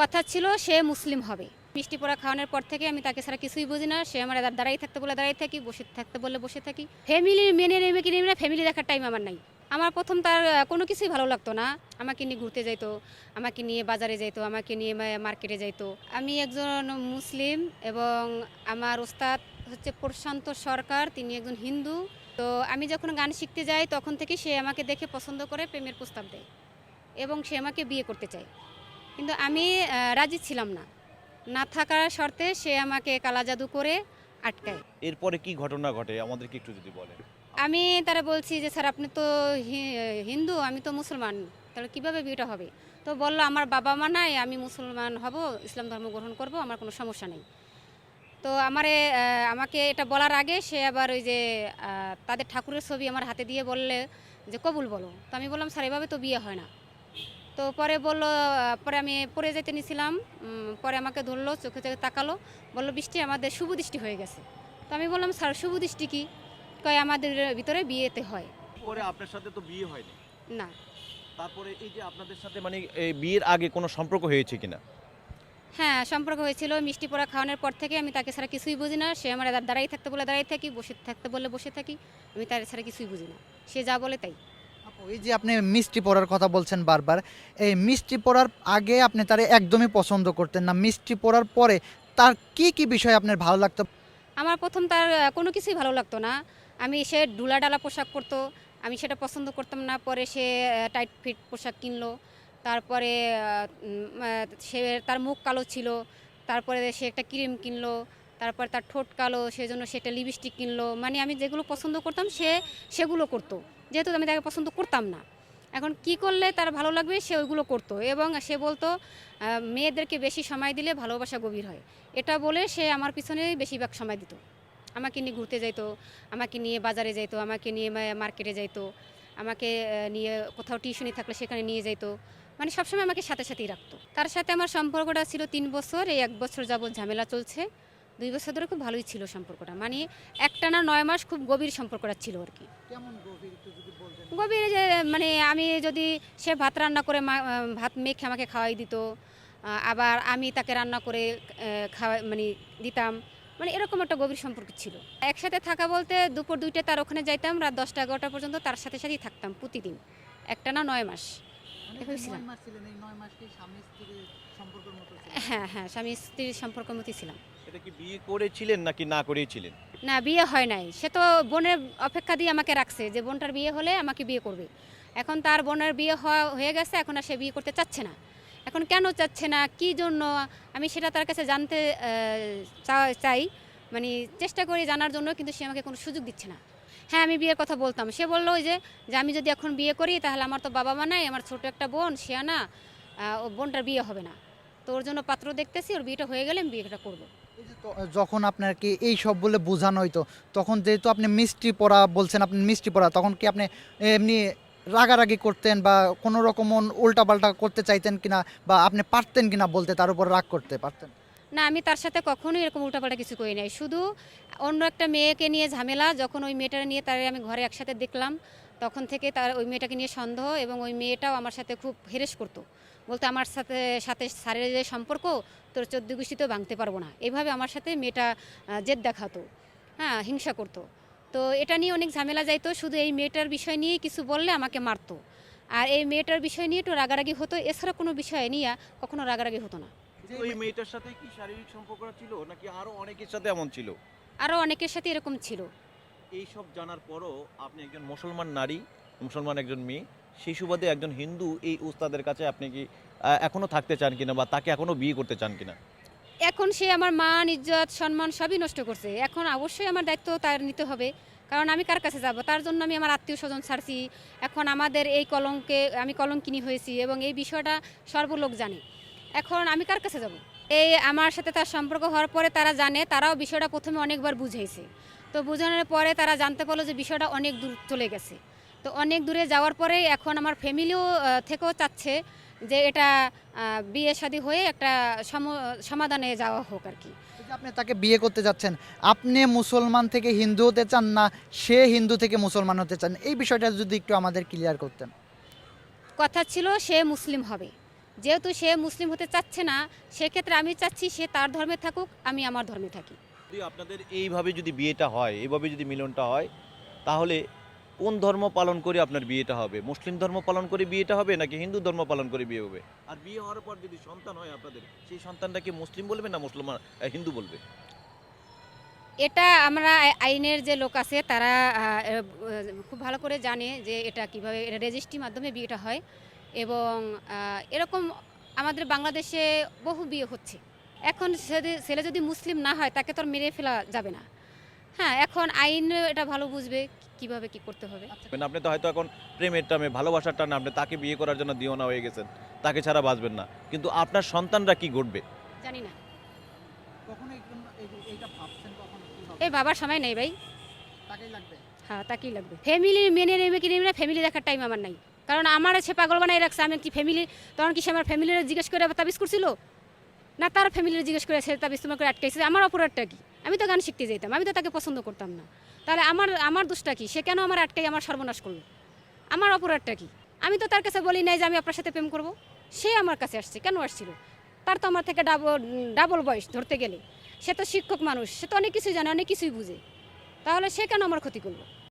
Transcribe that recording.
কথা ছিল, সে মুসলিম হবে। মিষ্টি পোড়া খাওয়ানোর পর থেকে আমি তাকে ছাড়া কিছুই বুঝি না। সে আমার দাঁড়াই থাকতে বলে দাঁড়াই থাকি, বসে থাকতে বলে বসে থাকি। ফ্যামিলি মেনে নেবে কি নেবে না ফ্যামিলি দেখার টাইম আমার নাই। আমার প্রথম তার কোনো কিছুই ভালো লাগতো না। আমাকে নিয়ে ঘুরতে যাইতো, আমাকে নিয়ে বাজারে যাইতো, আমাকে নিয়ে মার্কেটে যাইতো। আমি একজন মুসলিম এবং আমার ওস্তাদ হচ্ছে প্রশান্ত সরকার, তিনি একজন হিন্দু। তো আমি যখন গান শিখতে যাই, তখন থেকে সে আমাকে দেখে পছন্দ করে, প্রেমের প্রস্তাব দেয় এবং সে আমাকে বিয়ে করতে চায়। কিন্তু আমি রাজি ছিলাম না। না থাকার শর্তে সে আমাকে কালা জাদু করে আটকায়। এরপরে কি ঘটনা ঘটে? আমাদেরকে একটু যদি বলেন। আমি তারা বলছি যে স্যার আপনি তো হিন্দু আমি তো মুসলমান তাহলে কীভাবে বিয়েটা হবে? তো বলল আমার বাবা মা নাই আমি মুসলমান হব ইসলাম ধর্ম গ্রহণ করব আমার কোনো সমস্যা নেই। তো আমারে আমাকে এটা বলার আগে সে আবার ওই যে তাদের ঠাকুরের ছবি আমার হাতে দিয়ে বললে যে কবুল বলো। তো আমি বললাম স্যার এভাবে তো বিয়ে হয় না। তো পরে বলল পরে আমি পরে যেতে নিয়েছিলাম উম, পরে আমাকে ধরলো চোখে চোখে তাকালো বলল বৃষ্টি আমাদের শুভ দৃষ্টি হয়ে গেছে। তো আমি বললাম স্যার শুভ দৃষ্টি কি? কয় আমাদের ভিতরে বিয়েতে হয়। পরে আপনার সাথে তো বিয়ে হয়নি? না। তারপরে এই যে আপনাদের সাথে মানে এই বিয়ের আগে কোনো সম্পর্ক হয়েছে কিনা? হ্যাঁ সম্পর্ক হয়েছিল মিষ্টি পোড়া খাওয়ানোর পর থেকে আমি তাকে ছাড়া কিছুই বুঝি না। সে আমার দাঁড়াই থাকতে বলে দাঁড়াই থাকি বসে থাকতে বলে বসে থাকি আমি তার ছাড়া কিছুই বুঝি না। সে যা বলে তাই। এই যে আপনি মিষ্টি পড়ার কথা বলছেন বারবার, এই মিষ্টি পড়ার আগে আপনি তার একদমই পছন্দ করতেন না। মিষ্টি পড়ার পরে তার কি কি বিষয় আপনার ভালো লাগতো? আমার প্রথম তার কোনো কিছুই ভালো লাগতো না। আমি সে ডুলা ডালা পোশাক পরতো, আমি সেটা পছন্দ করতাম না। পরে সে টাইট ফিট পোশাক কিনলো। তারপরে সে তার মুখ কালো ছিল। তারপরে সে একটা ক্রিম কিনলো। তারপর তার ঠোঁট কালো, সেজন্য সেটা লিপস্টিক কিনলো। মানে আমি যেগুলো পছন্দ করতাম সে, সেগুলো করতো। যেহেতু আমি তাকে পছন্দ করতাম না। এখন কি করলে তার ভালো লাগবে সে ওইগুলো করতো এবং সে বলতো মেয়েদেরকে বেশি সময় দিলে ভালোবাসা গভীর হয়। এটা বলে সে আমার পিছনে বেশিরভাগ সময় দিত। আমাকে নিয়ে ঘুরতে যাইতো, আমাকে নিয়ে বাজারে যাইতো, আমাকে নিয়ে মার্কেটে যাইতো, আমাকে নিয়ে কোথাও টিউশনি থাকলে সেখানে নিয়ে যাইতো। মানে সবসময় আমাকে সাথে সাথেই রাখতো। তার সাথে আমার সম্পর্কটা ছিল তিন বছর, এই এক বছর যাবৎ ঝামেলা চলছে। দুই বছর ধরে খুব ভালোই ছিল সম্পর্কটা। মানে একটানা নয় মাস খুব গভীর সম্পর্কটা ছিল আর কি। গভীর যে মানে আমি যদি সে ভাত রান্না করে ভাত মেখে আমাকে খাওয়াই দিত আবার আমি তাকে রান্না করে খাওয়া মানে দিতাম মানে এরকম একটা গভীর সম্পর্ক ছিল। একসাথে থাকা বলতে দুপুর দুইটা তার ওখানে যাইতাম রাত দশটা এগারোটা পর্যন্ত তার সাথে সাথেই থাকতাম প্রতিদিন। একটা না নয় মাস সম্পর্কের ছিল? হ্যাঁ হ্যাঁ স্বামী স্ত্রীর সম্পর্ক মতো ছিলাম। এটা কি বিয়ে করেছিলেন নাকি না করেছিলেন? না, বিয়ে হয় নাই। সে তো বোনের অপেক্ষা দিয়ে আমাকে রাখছে যে বোনটার বিয়ে হলে আমাকে বিয়ে করবে। এখন তার বোনের বিয়ে হয়ে গেছে, এখন আর সে বিয়ে করতে চাচ্ছে না। এখন কেন চাচ্ছে না? কি জন্য? আমি সেটা তার কাছে জানতে চাই। মানে চেষ্টা করি জানার জন্য, কিন্তু সে আমাকে কোনো সুযোগ দিচ্ছে না। হ্যাঁ আমি বিয়ের কথা বলতাম। সে বলল যে যে আমি যদি এখন বিয়ে করি, তাহলে আমার তো বাবা মা নাই, আমার ছোট একটা বোন সে না ও বোনটার বিয়ে হবে না। তো ওর জন্য পাত্র দেখতেছি, ওর বিয়েটা হয়ে গেলে আমি বিয়েটা করব। যখন আপনার কি এই সব বলে বোঝানো হইতো, তখন যেহেতু আপনি মিষ্টি পড়া বলছেন, আপনি মিষ্টি পড়া তখন কি আপনি এমনি রাগারাগি করতেন বা কোনো রকম উল্টাপাল্টা করতে চাইতেন কিনা বা আপনি পারতেন কিনা বলতে, তার উপর রাগ করতে পারতেন? না, আমি তার সাথে কখনোই এরকম উল্টাপাল্টা কিছু করি নাই। শুধু অন্য একটা মেয়েকে নিয়ে ঝামেলা, যখন ওই মেয়েটা নিয়ে তার আমি ঘরে একসাথে দেখলাম, তখন থেকে তার ওই মেয়েটাকে নিয়ে সন্দেহ এবং ওই মেয়েটাও আমার সাথে খুব হেরেস করতো। বলতো আমার সাথে সাথে স্যারের যে সম্পর্ক তোর চোদ্দ তো ভাঙতে পারব না। এভাবে আমার সাথে মেয়েটা জেদ দেখাতো হ্যাঁ হিংসা করতো। তো এটা নিয়ে অনেক ঝামেলা যাইতো শুধু এই মেয়েটার বিষয় নিয়ে কিছু বললে আমাকে মারতো। আর এই মেয়েটার বিষয় নিয়ে একটু রাগারাগি হতো এছাড়া কোনো বিষয় নিয়ে কখনো রাগারাগি হতো না। ওই মেয়েটার সাথে কি শারীরিক সম্পর্ক ছিল নাকি আরও অনেকের সাথে এমন ছিল? আরও অনেকের সাথে এরকম ছিল। এই সব জানার পরও আপনি একজন মুসলমান নারী মুসলমান একজন মেয়ে সেই সুবাদে একজন হিন্দু এই উস্তাদের কাছে আপনি কি আহ, এখনও থাকতে চান কিনা বা তাকে এখনও বিয়ে করতে চান কিনা? এখন সে আমার মান ইজ্জত সম্মান সবই নষ্ট করছে। এখন অবশ্যই আমার দায়িত্ব তার নিতে হবে। কারণ আমি কার কাছে যাব? তার জন্য আমি আমার আত্মীয় স্বজন ছাড়ছি। এখন আমাদের এই কলঙ্কে আমি কলঙ্কিনী হয়েছি এবং এই বিষয়টা সর্বলোক জানে। এখন আমি কার কাছে যাব? এই আমার সাথে তার সম্পর্ক হওয়ার পরে তারা জানে তারাও বিষয়টা প্রথমে অনেকবার বুঝাইছে। তো বোঝানোর পরে তারা জানতে পারল যে বিষয়টা অনেক দূর চলে গেছে। তো অনেক দূরে যাওয়ার পরে এখন আমার ফ্যামিলিও থেকেও চাচ্ছে যে এটা বিয়ে শাদী হয়ে একটা সম- সমাধানে যাওয়া হোক আর কি। আপনি তাকে বিয়ে করতে যাচ্ছেন আপনি মুসলমান থেকে হিন্দু হতে চান না সে হিন্দু থেকে মুসলমান হতে চান? এই বিষয়টা যদি একটু আমাদের ক্লিয়ার করতেন। কথা ছিল সে মুসলিম হবে। যেহেতু সে মুসলিম হতে চাচ্ছে না সেক্ষেত্রে আমি চাচ্ছি সে তার ধর্মে থাকুক আমি আমার ধর্মে থাকি। আপনাদের এইভাবে যদি বিয়েটা হয় এইভাবে যদি মিলনটা হয় তাহলে কোন ধর্ম পালন করে আপনার বিয়েটা হবে? মুসলিম ধর্ম পালন করে বিয়েটা হবে নাকি হিন্দু ধর্ম পালন করে বিয়ে হবে? আর বিয়ে হওয়ার পর যদি সন্তান হয় আপনাদের, সেই সন্তানটাকে মুসলিম বলবে না মুসলমান হিন্দু বলবে? এটা আমরা আইনের যে লোক আছে, তারা খুব ভালো করে জানে যে এটা কীভাবে, এটা রেজিস্ট্রির মাধ্যমে বিয়েটা হয় এবং এরকম আমাদের বাংলাদেশে বহু বিয়ে হচ্ছে। এখন ছেলে- যদি মুসলিম না হয়, তাকে তো মেরে ফেলা যাবে না। হ্যাঁ এখন আইন এটা ভালো বুঝবে কীভাবে কি করতে হবে। মানে আপনি তো হয়তো এখন প্রেমের টামে ভালোবাসার টানে আপনি তাকে বিয়ে করার জন্য দিওনা হয়ে গেছেন তাকে ছাড়া বাঁচবেন না। কিন্তু আপনার সন্তানরা কি ঘটবে? জানি না। কখনো এইটা ভাবছেন কখনো এই বাবার সময় নেই ভাই। লাগবে? হ্যাঁ তাকেই লাগবে। ফ্যামিলি মেনে নেবে কি নেবে না ফ্যামিলি দেখার টাইম আমার নাই। কারণ আমার সে পাগল বানাই রাখছে আমি কি ফ্যামিলি তখন কি সে আমার ফ্যামিলির জিজ্ঞেস করে তাবিজ করছিল? না তার ফ্যামিলির জিজ্ঞেস করে সে তাবিজ তোমার করে আটকাইছে আমার অপরাধটা কি? আমি তো গান শিখতে যেতাম আমি তো তাকে পছন্দ করতাম না। তাহলে আমার আমার দোষটা কি? সে কেন আমার আটকাই আমার সর্বনাশ করল? আমার অপরাধটা কি? আমি তো তার কাছে বলি নাই যে আমি আপনার সাথে প্রেম করব। সে আমার কাছে আসছে, কেন আসছিল? তার তো আমার থেকে ডাবল ডাবল বয়স ধরতে গেলে। সে তো শিক্ষক মানুষ, সে তো অনেক কিছুই জানে, অনেক কিছুই বুঝে। তাহলে সে কেন আমার ক্ষতি করল?